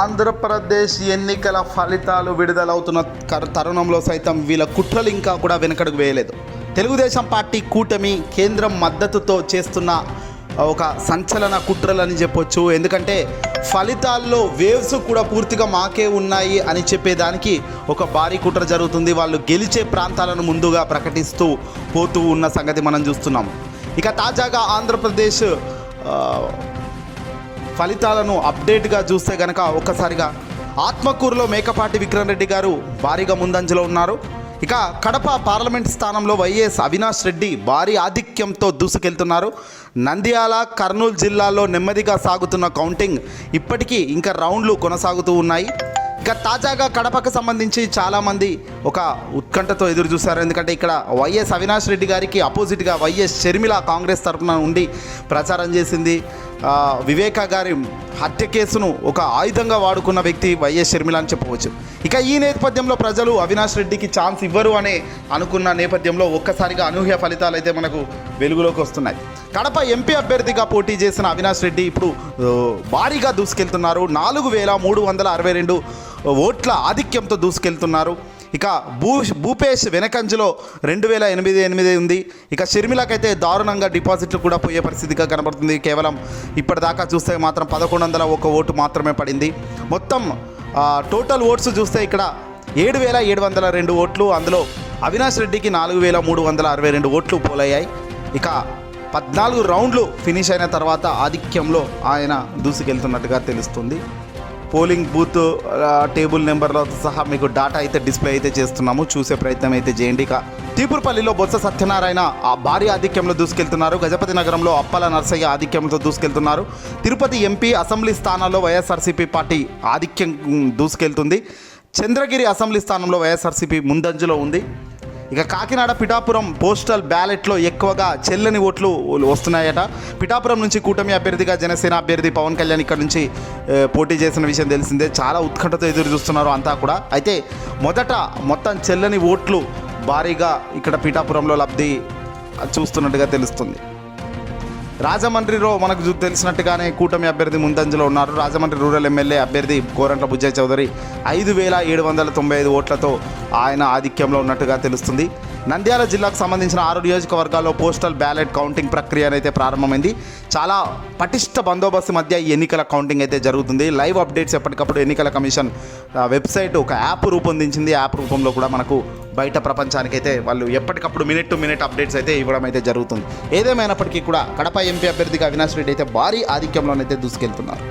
ఆంధ్రప్రదేశ్ ఎన్నికల ఫలితాలు విడుదలవుతున్న తరుణంలో సైతం వీళ్ళ కుట్రలు ఇంకా కూడా వెనకడుగు వేయలేదు. తెలుగుదేశం పార్టీ కూటమి కేంద్రం మద్దతుతో చేస్తున్న ఒక సంచలన కుట్రలని చెప్పొచ్చు. ఎందుకంటే ఫలితాల్లో వేవ్స్ కూడా పూర్తిగా మాకే ఉన్నాయి అని చెప్పేదానికి ఒక భారీ కుట్ర జరుగుతుంది. వాళ్ళు గెలిచే ప్రాంతాలను ముందుగా ప్రకటిస్తూ పోతూ ఉన్న సంగతి మనం చూస్తున్నాం. ఇక తాజాగా ఆంధ్రప్రదేశ్ ఫలితాలను అప్డేట్గా చూస్తే గనక ఒక్కసారిగా ఆత్మకూరులో మేకపాటి విక్రమ్ రెడ్డి గారు భారీగా ముందంజలో ఉన్నారు. ఇక కడప పార్లమెంట్ స్థానంలో వైఎస్ అవినాష్ రెడ్డి భారీ ఆధిక్యంతో దూసుకెళ్తున్నారు. నంద్యాల కర్నూలు జిల్లాలో నెమ్మదిగా సాగుతున్న కౌంటింగ్ ఇప్పటికీ ఇంకా రౌండ్లు కొనసాగుతూ ఉన్నాయి. ఇక తాజాగా కడపకు సంబంధించి చాలామంది ఒక ఉత్కంఠతో ఎదురు చూశారు. ఎందుకంటే ఇక్కడ వైఎస్ అవినాష్ రెడ్డి గారికి అపోజిట్గా వైఎస్ షర్మిల కాంగ్రెస్ తరఫున ఉండి ప్రచారం చేసింది. వివేకా వివేక గారి హత్య కేసును ఒక ఆయుధంగా వాడుకున్న వ్యక్తి వైఎస్ షర్మిల అని చెప్పవచ్చు. ఇక ఈ నేపథ్యంలో ప్రజలు అవినాష్ రెడ్డికి ఛాన్స్ ఇవ్వరు అనే అనుకున్న నేపథ్యంలో ఒక్కసారిగా అనూహ్య ఫలితాలు అయితే మనకు వెలుగులోకి వస్తున్నాయి. కడప ఎంపీ అభ్యర్థిగా పోటీ చేసిన అవినాష్ రెడ్డి ఇప్పుడు భారీగా దూసుకెళ్తున్నారు. నాలుగు వేల మూడు వందల అరవై రెండు ఓట్ల ఆధిక్యంతో దూసుకెళ్తున్నారు. ఇక భూ భూపేష్ వెనకంజలో రెండు వేల ఎనిమిది ఎనిమిది ఉంది. ఇక షర్మిలకైతే దారుణంగా డిపాజిట్లు కూడా పోయే పరిస్థితిగా కనబడుతుంది. కేవలం ఇప్పటిదాకా చూస్తే మాత్రం పదకొండు వందల ఒక ఓటు మాత్రమే పడింది. మొత్తం టోటల్ ఓట్స్ చూస్తే ఇక్కడ ఏడు వేల ఏడు వందల రెండు ఓట్లు అందులో అవినాష్ రెడ్డికి నాలుగు వేల మూడు వందల అరవై రెండు ఓట్లు పోలయ్యాయి. ఇక పద్నాలుగు రౌండ్లు ఫినిష్ అయిన తర్వాత ఆధిక్యంలో ఆయన దూసుకెళ్తున్నట్టుగా తెలుస్తుంది. పోలింగ్ బూత్ టేబుల్ నెంబర్లతో సహా మీకు డాటా అయితే డిస్ప్లే అయితే చేస్తున్నాము. చూసే ప్రయత్నం అయితే చేయండి. ఇక తీపురపల్లిలో బొత్స సత్యనారాయణ ఆ భారీ ఆధిక్యంలో దూసుకెళ్తున్నారు. గజపతి నగరంలో అప్పల నర్సయ్య ఆధిక్యంతో దూసుకెళ్తున్నారు. తిరుపతి ఎంపీ అసెంబ్లీ స్థానాల్లో వైఎస్ఆర్సీపీ పార్టీ ఆధిక్యం దూసుకెళ్తుంది. చంద్రగిరి అసెంబ్లీ స్థానంలో వైఎస్ఆర్సీపీ ముందంజలో ఉంది. ఇక కాకినాడ పిఠాపురం పోస్టల్ బ్యాలెట్లో ఎక్కువగా చెల్లని ఓట్లు వస్తున్నాయట. పిఠాపురం నుంచి కూటమి అభ్యర్థిగా జనసేన అభ్యర్థి పవన్ కళ్యాణ్ ఇక్కడ నుంచి పోటీ చేసిన విషయం తెలిసిందే. చాలా ఉత్కంఠతో ఎదురు చూస్తున్నారు అంతా కూడా. అయితే మొదట మొత్తం చెల్లని ఓట్లు భారీగా ఇక్కడ పిఠాపురంలో లబ్ధి చూస్తున్నట్టుగా తెలుస్తుంది. రాజమండ్రిలో మనకు తెలిసినట్టుగానే కూటమి అభ్యర్థి ముందంజలో ఉన్నారు. రాజమండ్రి రూరల్ ఎమ్మెల్యే అభ్యర్థి కోరంట్ల బుజ్జయ్య చౌదరి ఐదు వేల ఏడు వందల తొంభై ఐదు ఓట్లతో ఆయన ఆధిక్యంలో ఉన్నట్టుగా తెలుస్తుంది. నంద్యాల జిల్లాకు సంబంధించిన ఆరు నియోజకవర్గాల్లో పోస్టల్ బ్యాలెట్ కౌంటింగ్ ప్రక్రియ అయితే ప్రారంభమైంది. చాలా పటిష్ట బందోబస్తు మధ్య ఈ ఎన్నికల కౌంటింగ్ అయితే జరుగుతుంది. లైవ్ అప్డేట్స్ ఎప్పటికప్పుడు ఎన్నికల కమిషన్ వెబ్సైట్ ఒక యాప్ రూపొందించింది. యాప్ రూపంలో కూడా మనకు బయట ప్రపంచానికైతే వాళ్ళు ఎప్పటికప్పుడు మినిట్ టు మినిట్ అప్డేట్స్ అయితే ఇవ్వడం అయితే జరుగుతుంది. ఏదేమైనప్పటికీ కూడా కడప ఎంపీ అభ్యర్థిగా అవినాష్ రెడ్డి అయితే భారీ ఆధిక్యంలోనైతే దూసుకెళ్తున్నారు.